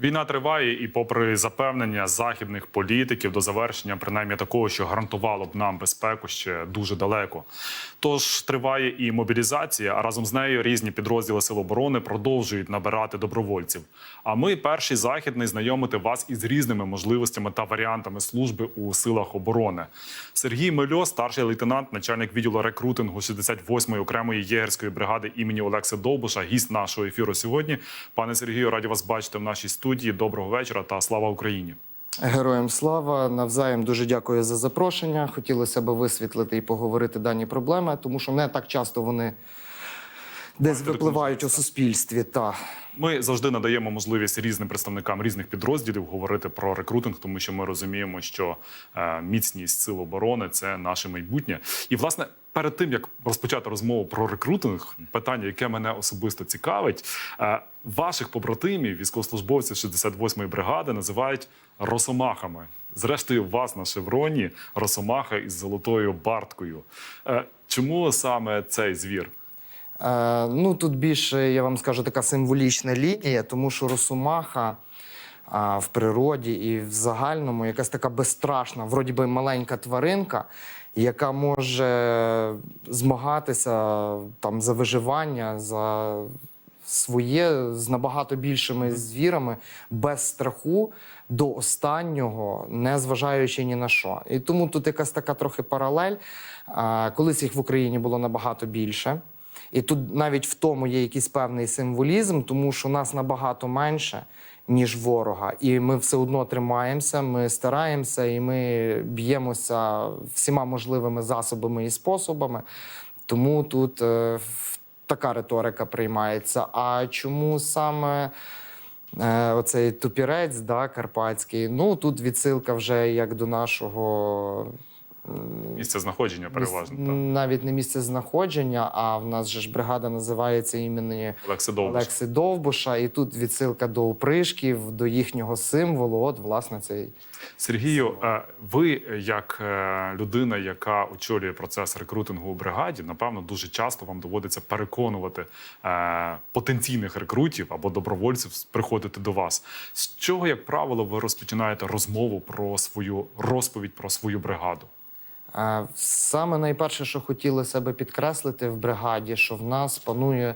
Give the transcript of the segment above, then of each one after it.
Війна триває, і попри запевнення західних політиків до завершення, принаймні такого, що гарантувало б нам безпеку, ще дуже далеко. Тож триває і мобілізація, а разом з нею різні підрозділи Сил оборони продовжують набирати добровольців. А ми перший західний знайомити вас із різними можливостями та варіантами служби у силах оборони. Сергій Мельо, старший лейтенант, начальник відділу рекрутингу 68-ї окремої єгерської бригади імені Олекси Довбуша, гість нашого ефіру сьогодні. Пане Сергію, раді вас бачити в нашій студії. Доброго вечора та слава Україні. Героям слава навзаєм дуже дякую за запрошення. Хотілося б висвітлити і поговорити дані проблеми, тому що не так часто вони десь випливають у суспільстві. Та Ми завжди надаємо можливість різним представникам різних підрозділів говорити про рекрутинг, тому що ми розуміємо, що е, міцність сил оборони це наше майбутнє. І власне. Перед тим як розпочати розмову про рекрутинг, питання, яке мене особисто цікавить, е, ваших побратимів, військовослужбовців 68-ї бригади, називають росомахами. Зрештою, вас на шевроні росомаха із золотою барткою. Е, Чому саме цей звір? е, ну тут більше я вам скажу така символічна лінія, тому що росомаха. В природі і в загальному якась така безстрашна, вроді би маленька тваринка, яка може змагатися там за виживання, за своє з набагато більшими звірами без страху до останнього, не зважаючи ні на що. І тому тут якась така трохи паралель. Колись їх в Україні було набагато більше. І тут навіть в тому є якийсь певний символізм, тому що нас набагато менше, ніж ворога. І ми все одно тримаємося, ми стараємося і ми б'ємося всіма можливими засобами і способами. Тому тут е, така риторика приймається. А чому саме е, оцей тупірець да, карпатський? Ну тут відсилка вже як до нашого Місце знаходження переважно. так. навіть не місце знаходження, а в нас же ж бригада називається імені Олекси Довбуш. Олекси Довбуша. І тут відсилка до опришків, до їхнього символу. От, власне, цей Сергію, е, ви як е, людина, яка очолює процес рекрутингу у бригаді, напевно, дуже часто вам доводиться переконувати е, потенційних рекрутів або добровольців приходити до вас. З чого, як правило, ви розпочинаєте розмову про свою розповідь про свою бригаду? Саме найперше, що хотілося би підкреслити в бригаді, що в нас панує,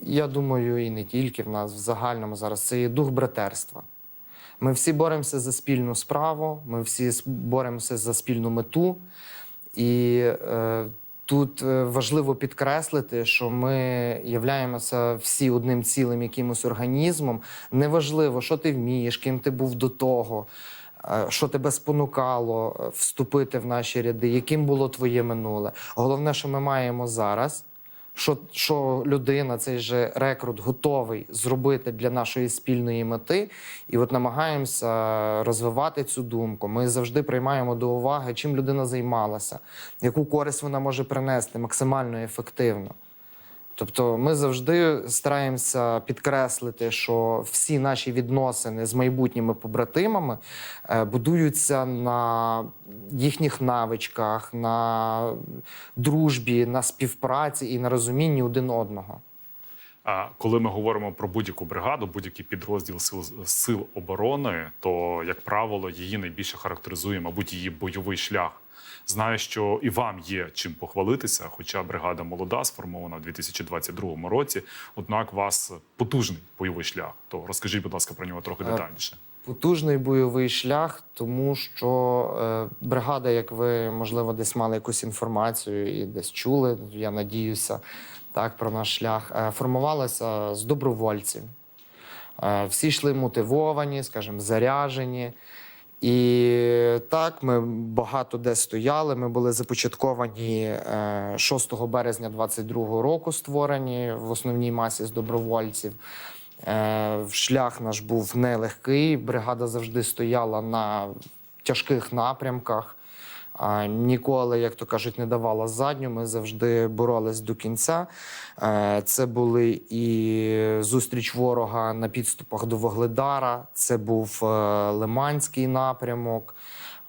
я думаю, і не тільки в нас, в загальному зараз це є дух братерства. Ми всі боремося за спільну справу, ми всі боремося за спільну мету. І е, тут е, важливо підкреслити, що ми являємося всі одним цілим якимось організмом. Неважливо, що ти вмієш, ким ти був до того, що тебе спонукало е, вступити в наші ряди, яким було твоє минуле. Головне, що ми маємо зараз. Що, що людина, цей же рекрут, готовий зробити для нашої спільної мети, і от намагаємося розвивати цю думку. Ми завжди приймаємо до уваги, чим людина займалася, яку користь вона може принести максимально ефективно. Тобто ми завжди стараємося підкреслити, що всі наші відносини з майбутніми побратимами е, будуються на їхніх навичках, на дружбі, на співпраці і на розумінні один одного. А коли ми говоримо про будь-яку бригаду, будь-який підрозділ сил, сил оборони, то як правило її найбільше характеризує, мабуть, її бойовий шлях. Знаю, що і вам є чим похвалитися, хоча бригада молода сформована в 2022 році. Однак у вас потужний бойовий шлях. То розкажіть, будь ласка, про нього трохи Е, детальніше. Потужний бойовий шлях, тому що е, бригада, як ви можливо десь мали якусь інформацію і десь чули, я надіюся, так про наш шлях, е, формувалася з добровольців. Е, всі йшли мотивовані, скажімо, заряжені. І так, ми багато де стояли. Ми були започатковані е, 6 березня 22 року, створені в основній масі з добровольців. Е, Шлях наш був нелегкий. Бригада завжди стояла на тяжких напрямках. Ніколи, як то кажуть, не давала задню. Ми завжди боролись до кінця. Е, Це були і зустріч ворога на підступах до Вогледара, це був е, Лиманський напрямок.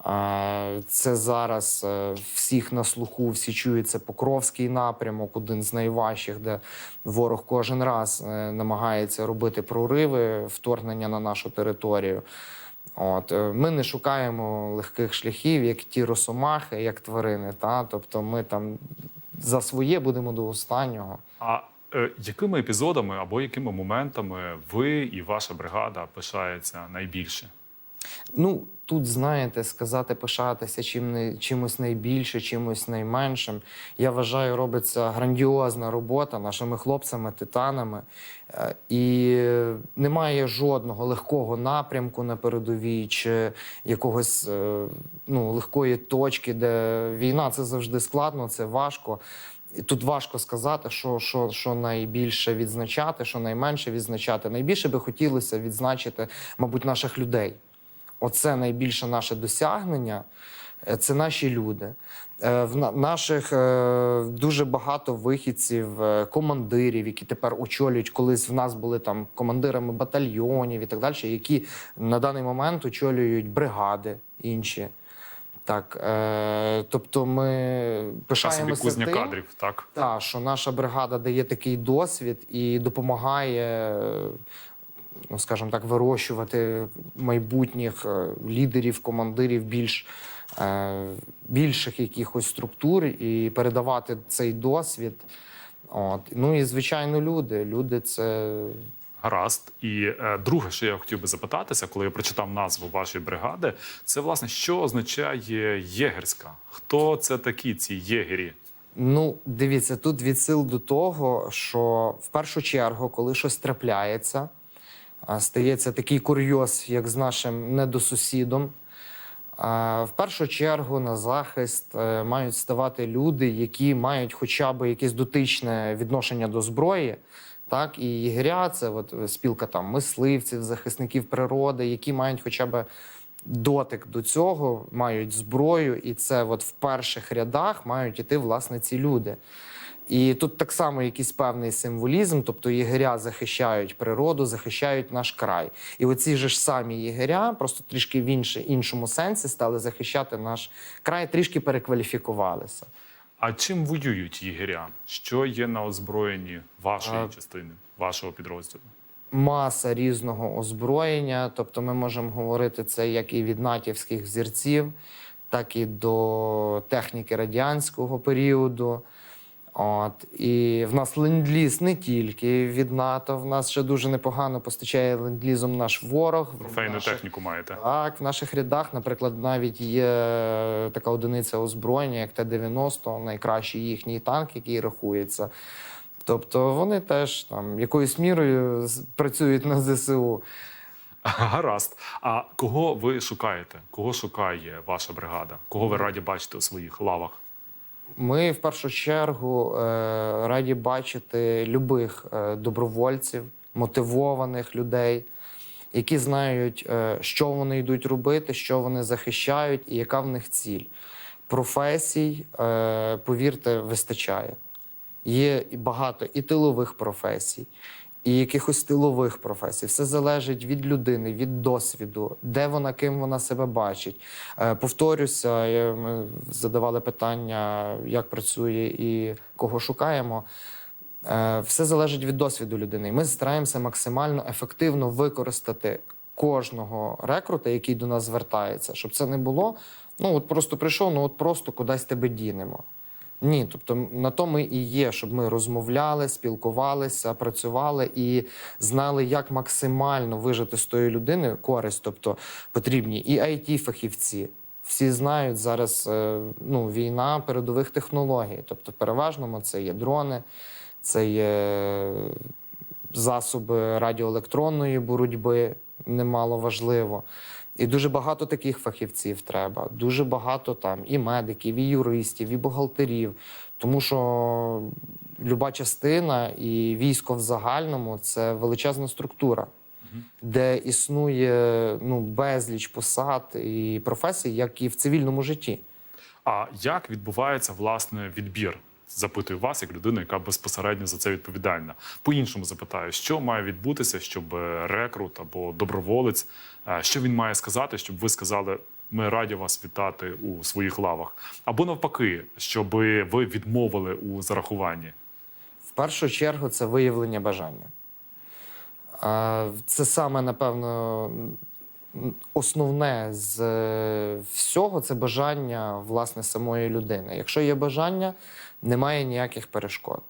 Е, Це зараз всіх на слуху, всі чують це Покровський напрямок, один з найважчих, де ворог кожен раз намагається робити прориви, вторгнення на нашу територію. От е, ми не шукаємо легких шляхів, як ті росомахи, як тварини. Та тобто, ми там за своє будемо до останнього. А е, якими епізодами або якими моментами ви і ваша бригада пишається найбільше? Ну тут знаєте, сказати пишатися чим не чимось найбільше, чимось найменшим. Я вважаю, робиться грандіозна робота нашими хлопцями, титанами, Е, і немає жодного легкого напрямку на передовій чи якогось е, ну, легкої точки, де війна це завжди складно, це важко. Тут важко сказати, що, що, що найбільше відзначати, що найменше відзначати. Найбільше би хотілося відзначити, мабуть, наших людей. Оце найбільше наше досягнення. е, Це наші люди. Е, В наших е, дуже багато вихідців, командирів, які тепер очолюють. Колись в нас були там командирами батальйонів і так далі, які на даний момент очолюють бригади інші. Так, е, тобто ми пишаємося кузня тим, кадрів, так? та, що наша бригада дає такий досвід і допомагає, ну скажімо так, вирощувати майбутніх е, лідерів, командирів більш е, більших якихось структур і передавати цей досвід. От. Ну і звичайно, люди. Люди це Гаразд. І е, друге, що я хотів би запитатися, коли я прочитав назву вашої бригади, це власне що означає єгерська? Хто це такі ці єгері? Ну, дивіться, тут відсил до того, що в першу чергу, коли щось трапляється, стається такий курйоз, як з нашим недосусідом. В першу чергу на захист е, мають ставати люди, які мають хоча б якесь дотичне відношення до зброї. Так, і єгеря, це от спілка там мисливців, захисників природи, які мають хоча б дотик до цього, мають зброю, і це от в перших рядах мають іти власне ці люди. І тут так само якийсь певний символізм, тобто єгеря захищають природу, захищають наш край. І оці ж самі єгеря, просто трішки в інше, іншому сенсі стали захищати наш край, трішки перекваліфікувалися. А чим воюють єгеря? Що є на озброєнні вашої А- частини, вашого підрозділу? маса різного озброєння. Тобто, ми можемо говорити це як і від натівських взірців, так і до техніки радянського періоду. От і в нас ленд-ліз не тільки від НАТО. В нас ще дуже непогано постачає ленд-лізом наш ворог. В Трофейну наших- техніку маєте? Так, в наших рядах, наприклад, навіть є така одиниця озброєння, як Т-90, найкращий їхній танк, який рахується. Тобто вони теж там якоюсь мірою працюють на ЗСУ. Гаразд. А кого ви шукаєте? Кого шукає ваша бригада? Кого ви раді бачити у своїх лавах? Ми в першу чергу е, раді бачити любих е, добровольців, мотивованих людей, які знають, е, що вони йдуть робити, що вони захищають і яка в них ціль. Професій, повірте, вистачає. Є багато і тилових професій, і якихось тилових професій. Все залежить від людини, від досвіду, де вона, ким вона себе бачить. Е, повторюся, ми задавали питання, як працює і кого шукаємо. Е, все залежить від досвіду людини. Ми стараємося максимально ефективно використати кожного рекрута, який до нас звертається, щоб це не було. Ну от просто прийшов, ну от просто кудись тебе дінемо. Ні, тобто на то ми і є, щоб ми розмовляли, спілкувалися, працювали і знали, як максимально вижити з тої людини користь. Тобто потрібні і it фахівці Всі знають зараз е, ну, війна передових технологій. Тобто, переважно це є дрони, це є засоби радіоелектронної боротьби, немало важливо. І дуже багато таких фахівців треба. Дуже багато там і медиків, і юристів, і бухгалтерів. Тому що люба частина і військо в загальному це величезна структура, де існує ну, безліч посад і професій, як і в цивільному житті. А як відбувається власне відбір? Запитую вас, як людину, яка безпосередньо за це відповідальна. По-іншому запитаю, що має відбутися, щоб е, рекрут або доброволець, е, що він має сказати, щоб ви сказали, Ми раді вас вітати у своїх лавах. Або навпаки, щоб ви відмовили у зарахуванні. В першу чергу це виявлення бажання. Це саме, напевно, основне з е, всього це бажання власне самої людини. Якщо є бажання, немає ніяких перешкод.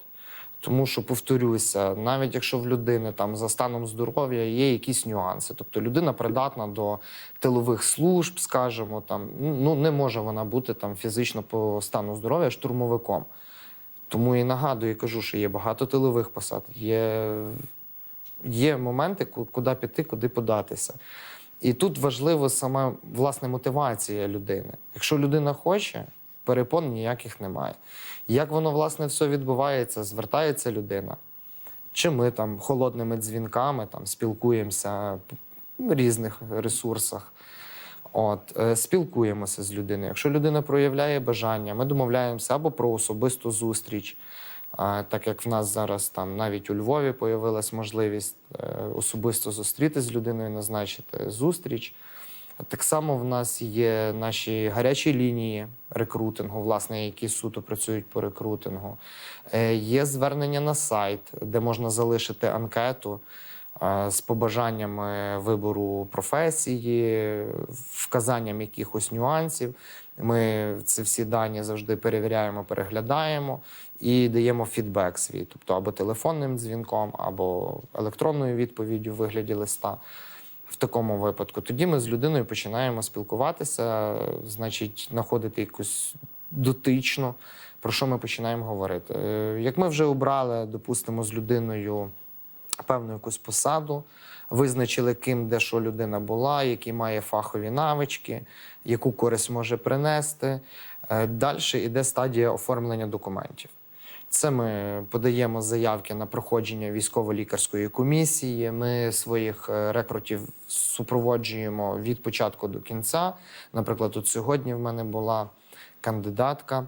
Тому що, повторюся, навіть якщо в людини там за станом здоров'я є якісь нюанси, тобто людина придатна до тилових служб, скажімо, там ну не може вона бути там фізично по стану здоров'я штурмовиком. Тому і нагадую, і кажу, що є багато тилових посад, є, є моменти, куди піти, куди податися. І тут важлива сама власне мотивація людини. Якщо людина хоче, перепон ніяких немає. Як воно власне все відбувається, звертається людина. Чи ми там холодними дзвінками там спілкуємося в різних ресурсах. От, е, спілкуємося з людиною. Якщо людина проявляє бажання, ми домовляємося або про особисту зустріч. Так як в нас зараз там навіть у Львові появилась можливість е, особисто зустрітися з людиною, назначити зустріч. Так само в нас є наші гарячі лінії рекрутингу, власне, які суто працюють по рекрутингу. Е, Є звернення на сайт, де можна залишити анкету е, з побажаннями вибору професії, вказанням якихось нюансів. Ми ці всі дані завжди перевіряємо, переглядаємо і даємо фідбек свій, тобто або телефонним дзвінком, або електронною відповіддю в вигляді листа. В такому випадку тоді ми з людиною починаємо спілкуватися, значить, знаходити якусь дотичну, про що ми починаємо говорити. Е, Як ми вже обрали, допустимо, з людиною певну якусь посаду, визначили, ким де що людина була, які має фахові навички, яку користь може принести. Далі йде стадія оформлення документів. Це ми подаємо заявки на проходження військово-лікарської комісії. Ми своїх е, рекрутів супроводжуємо від початку до кінця. Наприклад, от сьогодні в мене була кандидатка.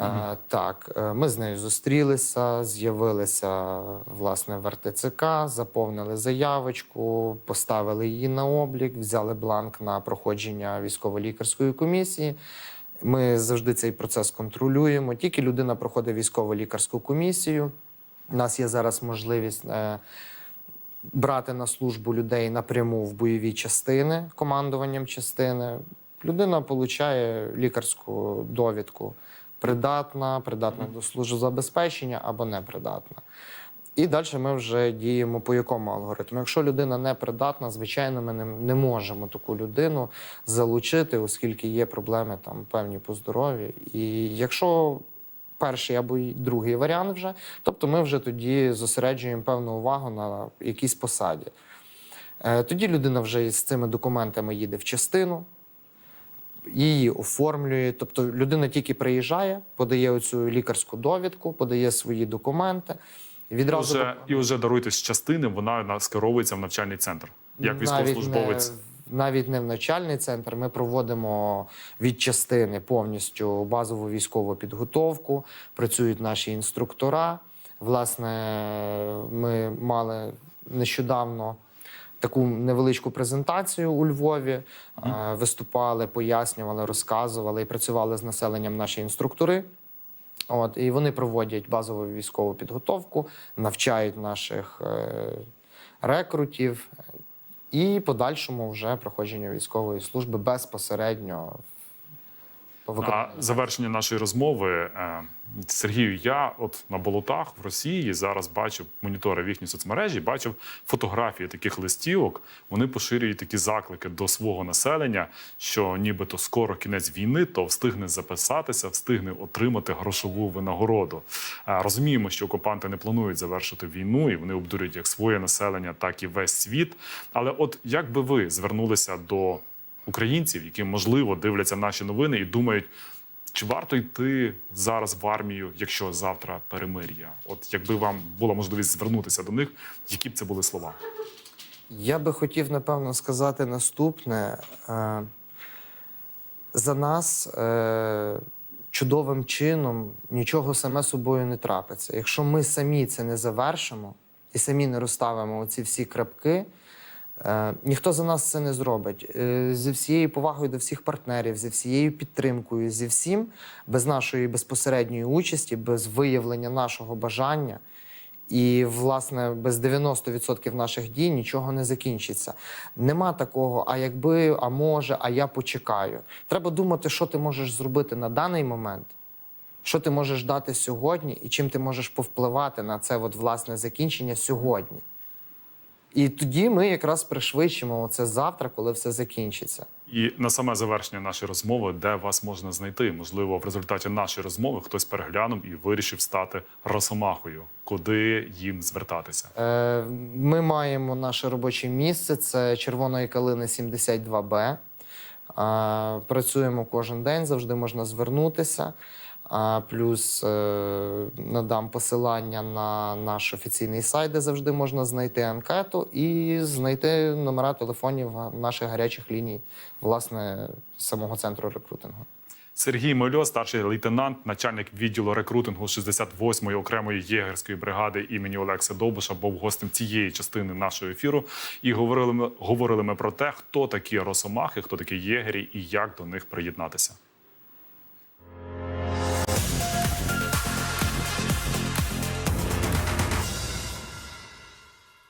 Е, Так, е, ми з нею зустрілися, з'явилися власне в РТЦК, заповнили заявочку, поставили її на облік, взяли бланк на проходження військово-лікарської комісії. Ми завжди цей процес контролюємо. Тільки людина проходить військово-лікарську комісію. У нас є зараз можливість е, брати на службу людей напряму в бойові частини командуванням частини. Людина отримує лікарську довідку. Придатна, придатна до службозабезпечення або непридатна. І далі ми вже діємо по якому алгоритму. Якщо людина не придатна, звичайно, ми не, не можемо таку людину залучити, оскільки є проблеми там певні по здоров'ю. І якщо перший або другий варіант вже, тобто ми вже тоді зосереджуємо певну увагу на якійсь посаді. Е, Тоді людина вже з цими документами їде в частину, її оформлює. Тобто людина тільки приїжджає, подає оцю лікарську довідку, подає свої документи. І Відразу вже, і вже даруйте з частини, вона скеровується в навчальний центр. Як навіть військовослужбовець. не, навіть не в навчальний центр. Ми проводимо від частини повністю базову військову підготовку. Працюють наші інструктора. Власне, ми мали нещодавно. Таку невеличку презентацію у Львові Е, виступали, пояснювали, розказували і працювали з населенням наші інструктори. От, і вони проводять базову військову підготовку, навчають наших е, рекрутів і подальшому вже проходження військової служби безпосередньо по На завершення нашої розмови, е, Сергію, я от на болотах в Росії зараз бачив моніторив їхні соцмережі, бачив фотографії таких листівок. Вони поширюють такі заклики до свого населення, що нібито скоро кінець війни, то встигне записатися, встигне отримати грошову винагороду. Е, Розуміємо, що окупанти не планують завершити війну, і вони обдурюють як своє населення, так і весь світ. Але от як би ви звернулися до українців, які можливо дивляться наші новини і думають, чи варто йти зараз в армію, якщо завтра перемир'я? От якби вам була можливість звернутися до них, які б це були слова? Я би хотів, напевно, сказати наступне. Е, За нас е, чудовим чином нічого саме собою не трапиться. Якщо ми самі це не завершимо і самі не розставимо оці всі крапки, ніхто за нас це не зробить. Е, зі всією повагою до всіх партнерів, зі всією підтримкою, зі всім, без нашої безпосередньої участі, без виявлення нашого бажання. І, власне, без 90% наших дій нічого не закінчиться. Нема такого, а якби, а може, а я почекаю. Треба думати, що ти можеш зробити на даний момент, що ти можеш дати сьогодні, і чим ти можеш повпливати на це от, власне закінчення сьогодні. І тоді ми якраз пришвидшимо це завтра, коли все закінчиться. І на саме завершення нашої розмови, де вас можна знайти? Можливо, в результаті нашої розмови хтось переглянув і вирішив стати росомахою. Куди їм звертатися? Е, Ми маємо наше робоче місце. Це Червоної калини 72Б. Е, Працюємо кожен день, завжди можна звернутися. Плюс е, надам посилання на наш офіційний сайт, де завжди можна знайти анкету і знайти номера телефонів наших гарячих ліній, власне, самого центру рекрутингу. Сергій Мильо, старший лейтенант, начальник відділу рекрутингу 68-ї окремої єгерської бригади імені Олекса Довбуша, був гостем цієї частини нашого ефіру. І говорили ми, говорили ми про те, хто такі росомахи, хто такі єгері і як до них приєднатися.